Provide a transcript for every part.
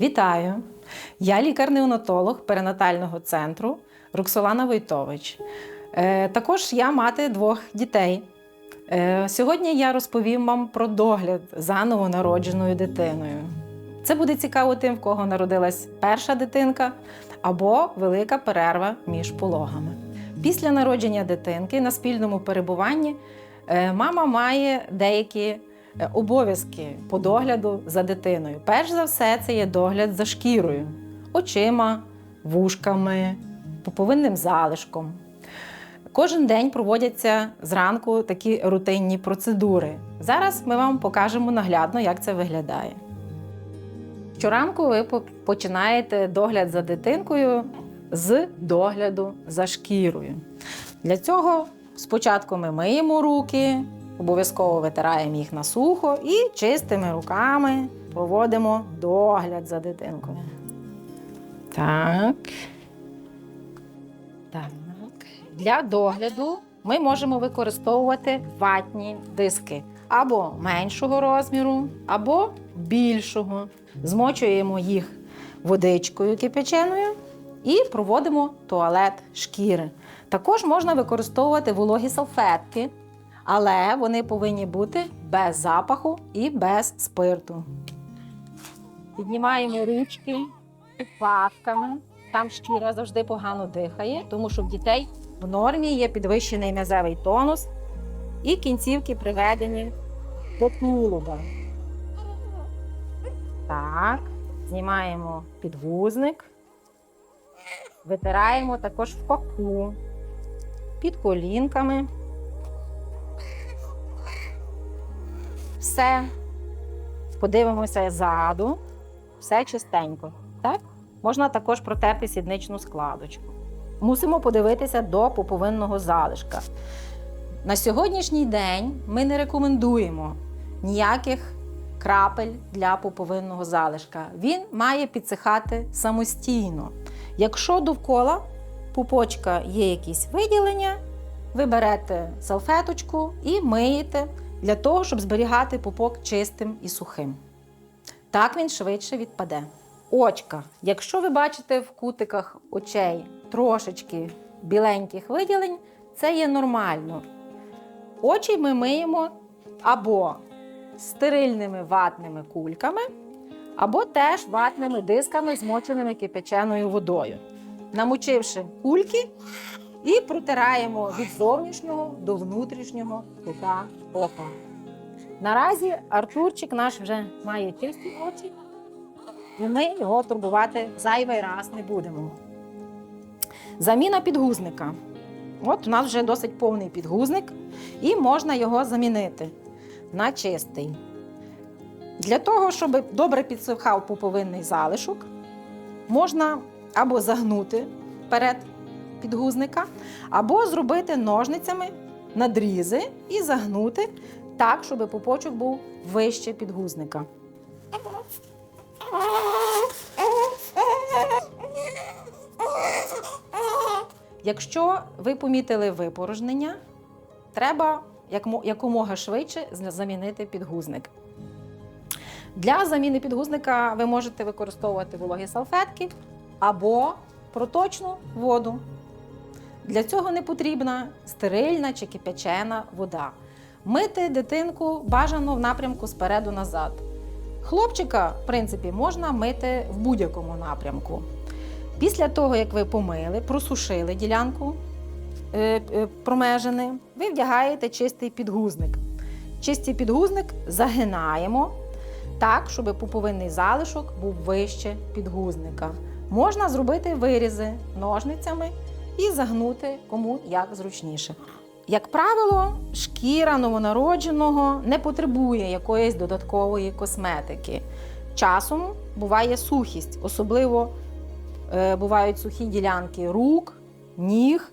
Вітаю! Я лікар-неонатолог перинатального центру Роксолана Войтович. Е, Також я мати двох дітей. Е, Сьогодні я розповім вам про догляд за новонародженою дитиною. Це буде цікаво тим, в кого народилась перша дитинка або велика перерва між пологами. Після народження дитинки на спільному перебуванні е, мама має деякі обов'язки по догляду за дитиною. Перш за все, це є догляд за шкірою, очима, вушками, пуповинним залишком. Кожен день проводяться зранку такі рутинні процедури. Зараз ми вам покажемо наглядно, як це виглядає. Щоранку ви починаєте догляд за дитинкою з догляду за шкірою. Для цього спочатку ми миємо руки, обов'язково витираємо їх на сухо і чистими руками проводимо догляд за дитинкою. Так. Так. Для догляду ми можемо використовувати ватні диски або меншого розміру, або більшого. Змочуємо їх водичкою кипяченою і проводимо туалет шкіри. Також можна використовувати вологі салфетки, але вони повинні бути без запаху і без спирту. Піднімаємо ручки пасками. Там шкіра завжди погано дихає, тому що в дітей в нормі є підвищений м'язевий тонус і кінцівки приведені до тулуба. Так, знімаємо підгузник, витираємо також в паку, під колінками. Все. Подивимося ззаду. Все чистенько. Так? Можна також протерти сідничну складочку. Мусимо подивитися до пуповинного залишка. На сьогоднішній день ми не рекомендуємо ніяких крапель для пуповинного залишка. Він має підсихати самостійно. Якщо довкола пупочка є якісь виділення, ви берете салфеточку і миєте для того, щоб зберігати пупок чистим і сухим. Так він швидше відпаде. Очка. Якщо ви бачите в кутиках очей трошечки біленьких виділень, це є нормально. Очі ми миємо або стерильними ватними кульками, або теж ватними дисками, змоченими кипяченою водою. Намочивши кульки і протираємо від зовнішнього до внутрішнього кута ока. Наразі Артурчик наш вже має чисті очі, і ми його турбувати зайвий раз не будемо. Заміна підгузника. От у нас вже досить повний підгузник, і можна його замінити на чистий. Для того, щоб добре підсихав пуповинний залишок, можна або загнути перед підгузника, або зробити ножницями надрізи і загнути так, щоб пупочок був вище підгузника. Якщо ви помітили випорожнення, треба якомога швидше замінити підгузник. Для заміни підгузника ви можете використовувати вологі салфетки або проточну воду. Для цього не потрібна стерильна чи кипячена вода. Мити дитинку бажано в напрямку спереду назад. Хлопчика, в принципі, можна мити в будь-якому напрямку. Після того, як ви помили, просушили ділянку е, е, промежини, ви вдягаєте чистий підгузник. Чистий підгузник загинаємо так, щоб пуповинний залишок був вище підгузника. Можна зробити вирізи ножницями і загнути кому як зручніше. Як правило, шкіра новонародженого не потребує якоїсь додаткової косметики. Часом буває сухість, особливо е, бувають сухі ділянки рук, ніг.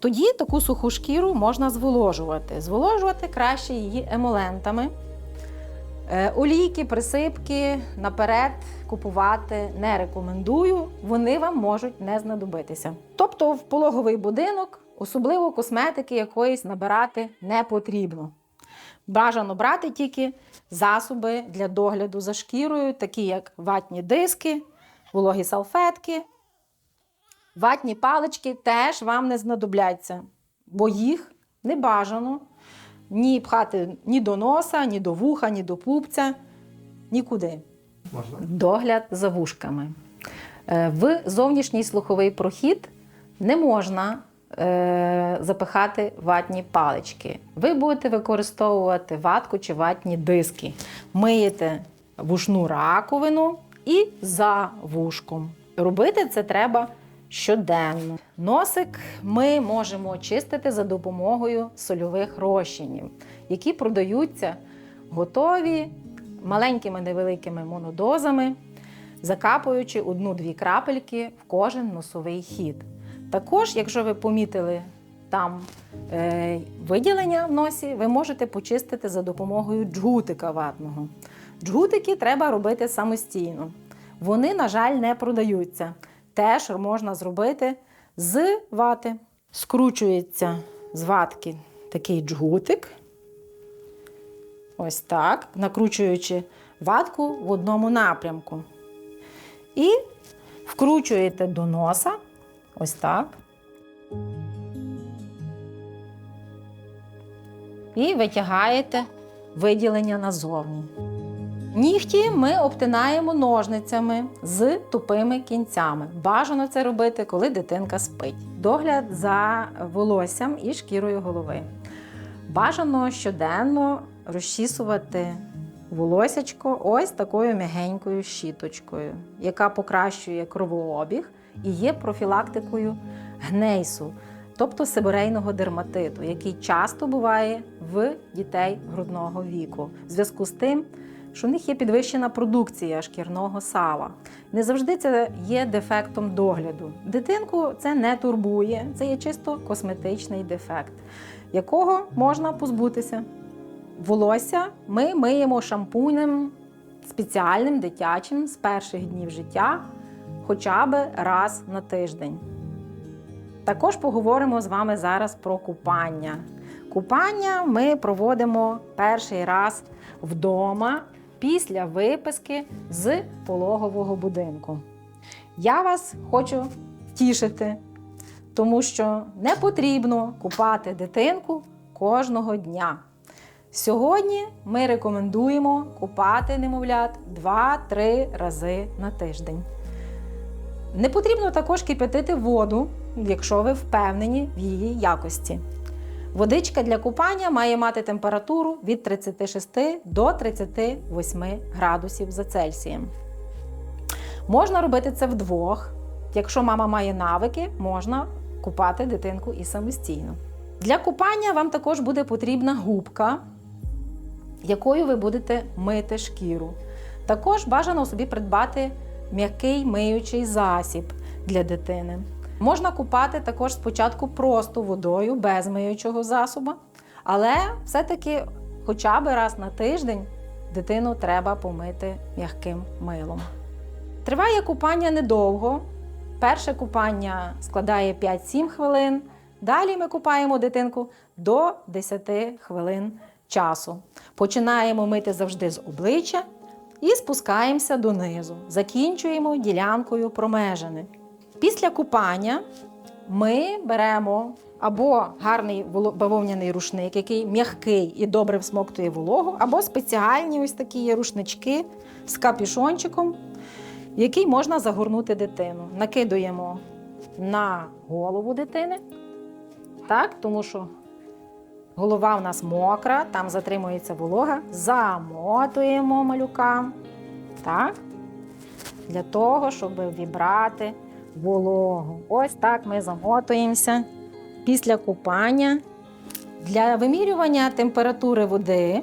Тоді таку суху шкіру можна зволожувати. Зволожувати краще її емолентами. Е, Олійки, присипки наперед купувати не рекомендую, вони вам можуть не знадобитися. Тобто в пологовий будинок особливо косметики якоїсь набирати не потрібно. Бажано брати тільки засоби для догляду за шкірою, такі як ватні диски, вологі салфетки. Ватні палички теж вам не знадобляться, бо їх не бажано ні пхати ні до носа, ні до вуха, ні до пупця, нікуди. Можна? Догляд за вушками. Е, В зовнішній слуховий прохід не можна е, запихати ватні палички. Ви будете використовувати ватку чи ватні диски. Миєте вушну раковину і за вушком. Робити це треба щоденно. Носик ми можемо очистити за допомогою сольових розчинів, які продаються готові маленькими невеликими монодозами, закапуючи одну-дві крапельки в кожен носовий хід. Також, якщо ви помітили там е, виділення в носі, ви можете почистити за допомогою джгутика ватного. Джгутики треба робити самостійно. Вони, на жаль, не продаються. Теж можна зробити з вати. Скручується з ватки такий джгутик. Ось так, накручуючи ватку в одному напрямку. І вкручуєте до носа. Ось так. І витягаєте виділення назовні. Нігті ми обтинаємо ножницями з тупими кінцями. Бажано це робити, коли дитинка спить. Догляд за волоссям і шкірою голови. Бажано щоденно розчісувати волосячко ось такою м'ягенькою щіточкою, яка покращує кровообіг і є профілактикою гнейсу, тобто сибирейного дерматиту, який часто буває в дітей грудного віку, в зв'язку з тим, що в них є підвищена продукція шкірного сала. Не завжди це є дефектом догляду. Дитинку це не турбує, це є чисто косметичний дефект, якого можна позбутися. Волосся ми миємо шампунем спеціальним дитячим з перших днів життя хоча б раз на тиждень. Також поговоримо з вами зараз про купання. Купання ми проводимо перший раз вдома після виписки з пологового будинку. Я вас хочу втішити, тому що не потрібно купати дитинку кожного дня. Сьогодні ми рекомендуємо купати немовлят 2-3 рази на тиждень. Не потрібно також кипятити воду, якщо ви впевнені в її якості. Водичка для купання має мати температуру від 36 до 38 градусів за Цельсієм. Можна робити це вдвох. Якщо мама має навики, можна купати дитинку і самостійно. Для купання вам також буде потрібна губка, якою ви будете мити шкіру. Також бажано собі придбати м'який миючий засіб для дитини. Можна купати також спочатку просто водою без миючого засобу, але все-таки хоча б раз на тиждень дитину треба помити м'яким милом. Триває купання недовго. Перше купання складає 5-7 хвилин. Далі ми купаємо дитинку до 10 хвилин часу. Починаємо мити завжди з обличчя і спускаємося донизу. Закінчуємо ділянкою промежини. Після купання ми беремо або гарний бавовняний рушник, який м'який і добре всмоктує вологу, або спеціальні ось такі рушнички з капюшончиком, в який можна загорнути дитину. Накидуємо на голову дитини, так, тому що голова у нас мокра, там затримується волога. Замотуємо малюка. Так, для того, щоб вібрати вологу. Ось так ми замотуємося після купання. Для вимірювання температури води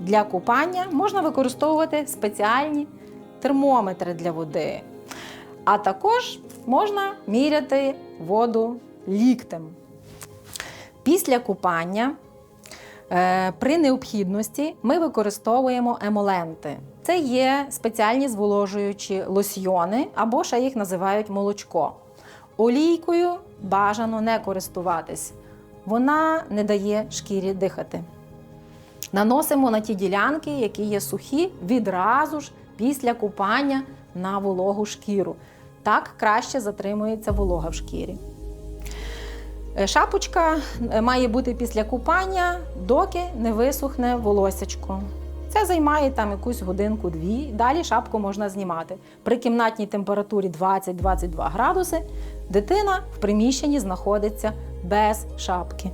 для купання можна використовувати спеціальні термометри для води. А також можна міряти воду ліктем. Після купання е, при необхідності ми використовуємо емоленти. Це є спеціальні зволожуючі лосьйони, або ще їх називають молочко. Олійкою бажано не користуватись. Вона не дає шкірі дихати. Наносимо на ті ділянки, які є сухі, відразу ж після купання на вологу шкіру. Так краще затримується волога в шкірі. Е, Шапочка е, має бути після купання, доки не висохне волосячко. Це займає там якусь годинку-дві. Далі шапку можна знімати. При кімнатній температурі 20-22 градуси дитина в приміщенні знаходиться без шапки.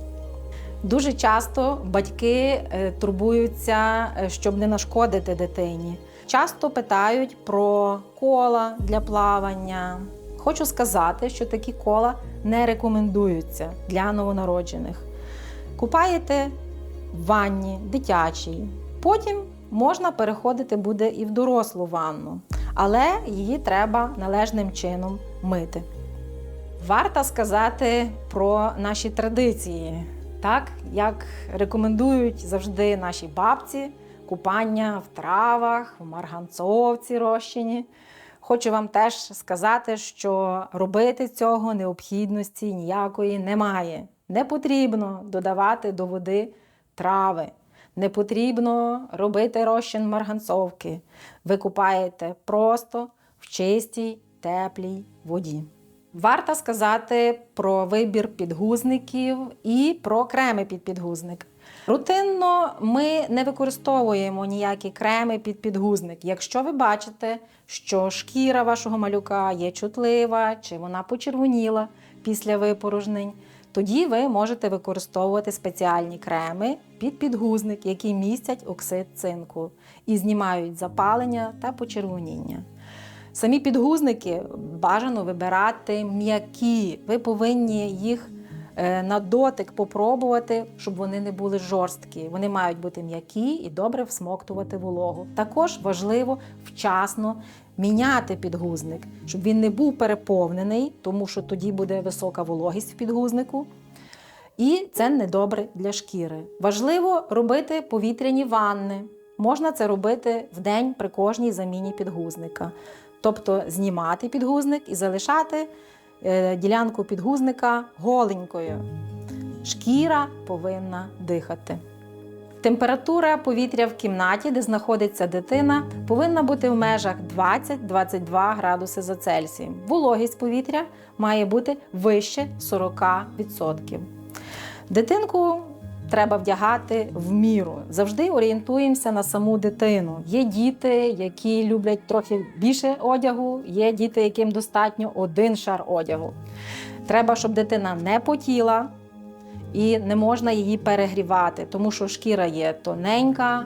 Дуже часто батьки е, турбуються, е, щоб не нашкодити дитині. Часто питають про кола для плавання. Хочу сказати, що такі кола не рекомендуються для новонароджених. Купаєте в ванні дитячій. Потім можна переходити буде і в дорослу ванну, але її треба належним чином мити. Варто сказати про наші традиції, так як рекомендують завжди наші бабці купання в травах, в марганцовці розчині. Хочу вам теж сказати, що робити цього необхідності ніякої немає. Не потрібно додавати до води трави, не потрібно робити розчин марганцовки. Ви купаєте просто в чистій, теплій воді. Варто сказати про вибір підгузників і про креми під підгузник. Рутинно ми не використовуємо ніякі креми під підгузник. Якщо ви бачите, що шкіра вашого малюка є чутлива чи вона почервоніла після випорожнень, тоді ви можете використовувати спеціальні креми під підгузник, які містять оксид цинку і знімають запалення та почервоніння. Самі підгузники бажано вибирати м'які. Ви повинні їх на дотик попробувати, щоб вони не були жорсткі. Вони мають бути м'які і добре всмоктувати вологу. Також важливо вчасно міняти підгузник, щоб він не був переповнений, тому що тоді буде висока вологість в підгузнику. І це недобре для шкіри. Важливо робити повітряні ванни. Можна це робити в день при кожній заміні підгузника. Тобто знімати підгузник і залишати е, ділянку підгузника голенькою. Шкіра повинна дихати. Температура повітря в кімнаті, де знаходиться дитина, повинна бути в межах 20-22 градуси за Цельсієм. Вологість повітря має бути вище 40%. Дитинку треба вдягати в міру. Завжди орієнтуємося на саму дитину. Є діти, які люблять трохи більше одягу, є діти, яким достатньо один шар одягу. Треба, щоб дитина не потіла і не можна її перегрівати, тому що шкіра є тоненька,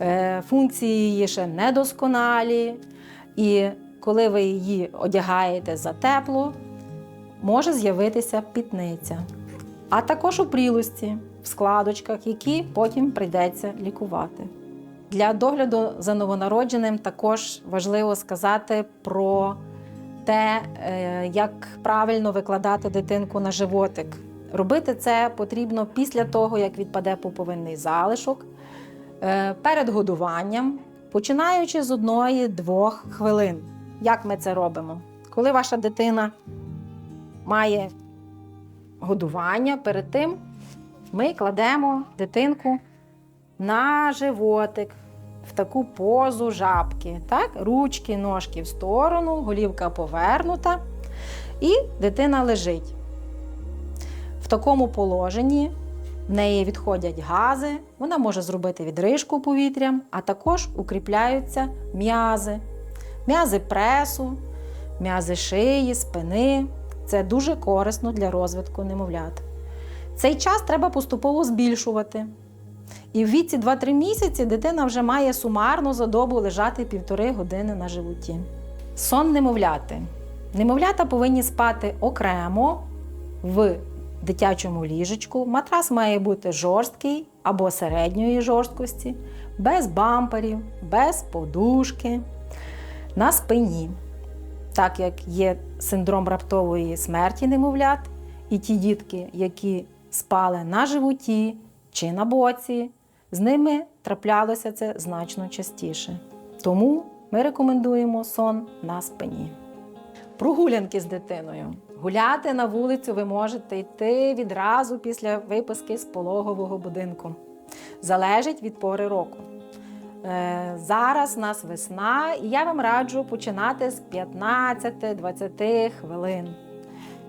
е, функції її ще недосконалі. І коли ви її одягаєте за тепло, може з'явитися пітниця. А також у прілості, в складочках, які потім прийдеться лікувати. Для догляду за новонародженим також важливо сказати про те, е, як правильно викладати дитинку на животик. Робити це потрібно після того, як відпаде пуповинний залишок, е, перед годуванням, починаючи з одної-двох хвилин. Як ми це робимо? Коли ваша дитина має годування, перед тим ми кладемо дитинку на животик в таку позу жабки. Так? Ручки, ножки в сторону, голівка повернута, і дитина лежить. В такому положенні в неї відходять гази, вона може зробити відрижку повітрям, а також укріпляються м'язи, м'язи пресу, м'язи шиї, спини. Це дуже корисно для розвитку немовлят. Цей час треба поступово збільшувати. І в віці 2-3 місяці дитина вже має сумарно за добу лежати півтори години на животі. Сон немовляти. Немовлята повинні спати окремо в дитячому ліжечку. Матрас має бути жорсткий або середньої жорсткості, без бамперів, без подушки, на спині. Так як є синдром раптової смерті немовлят, і ті дітки, які спали на животі чи на боці, з ними траплялося це значно частіше. Тому ми рекомендуємо сон на спині. Прогулянки з дитиною. Гуляти на вулицю ви можете йти відразу після виписки з пологового будинку. залежить від пори року. Е, Зараз у нас весна, і я вам раджу починати з 15-20 хвилин.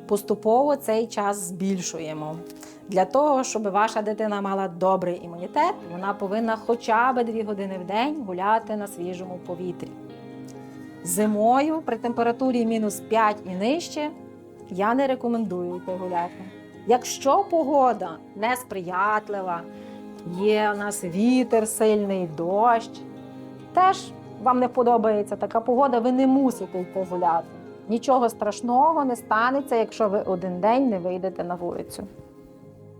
Поступово цей час збільшуємо. Для того, щоб ваша дитина мала добрий імунітет, вона повинна хоча б 2 години в день гуляти на свіжому повітрі. Зимою при температурі мінус 5 і нижче я не рекомендую йти гуляти. Якщо погода несприятлива, є у нас вітер сильний, дощ, теж вам не подобається така погода, ви не мусите йти гуляти. Нічого страшного не станеться, якщо ви один день не вийдете на вулицю.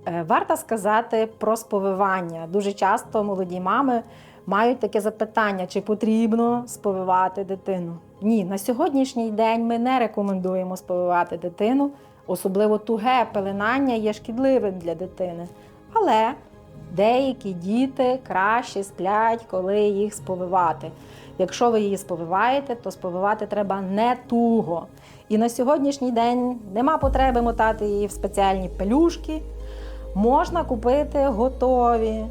Е, Варто сказати про сповивання. Дуже часто молоді мами мають таке запитання, чи потрібно сповивати дитину. Ні, на сьогоднішній день ми не рекомендуємо сповивати дитину, особливо туге пеленання є шкідливим для дитини. Але деякі діти краще сплять, коли їх сповивати. Якщо ви її сповиваєте, то сповивати треба не туго. І на сьогоднішній день нема потреби мотати її в спеціальні пелюшки. Можна купити готові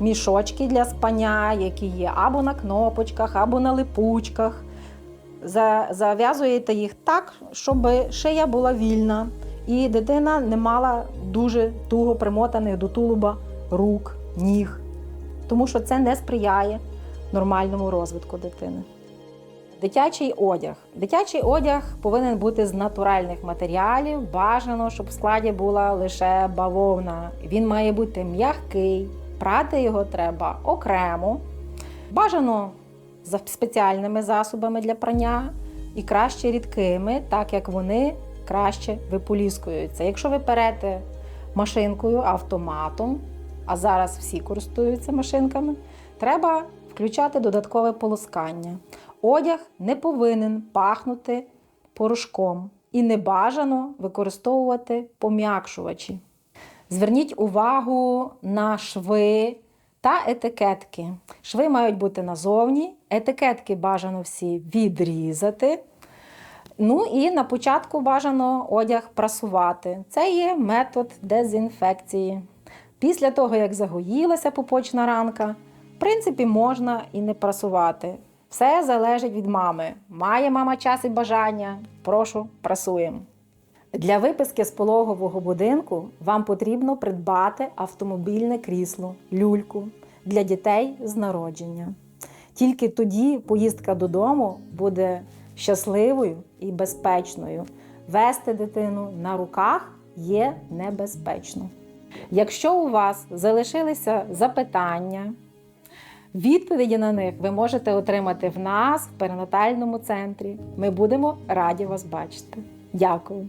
мішочки для спання, які є або на кнопочках, або на липучках. Зав'язуєте їх так, щоб шия була вільна, і дитина не мала дуже туго примотаних до тулуба рук, ніг, тому що це не сприяє нормальному розвитку дитини. Дитячий одяг. Дитячий одяг повинен бути з натуральних матеріалів. Бажано, щоб в складі була лише бавовна. Він має бути м'який, прати його треба окремо. Бажано за спеціальними засобами для прання і краще рідкими, так як вони краще виполіскуються. Якщо ви перете машинкою, автоматом, а зараз всі користуються машинками, треба включати додаткове полоскання. Одяг не повинен пахнути порошком і не бажано використовувати пом'якшувачі. Зверніть увагу на шви та етикетки. Шви мають бути назовні, етикетки бажано всі відрізати. Ну і на початку бажано одяг прасувати. Це є метод дезінфекції. Після того, як загоїлася пупочна ранка, в принципі, можна і не прасувати. Все залежить від мами. Має мама час і бажання, прошу, прасуємо. Для виписки з пологового будинку вам потрібно придбати автомобільне крісло, люльку для дітей з народження. Тільки тоді поїздка додому буде щасливою і безпечною. Вести дитину на руках є небезпечно. Якщо у вас залишилися запитання, відповіді на них ви можете отримати в нас в перинатальному центрі. Ми будемо раді вас бачити. Дякую.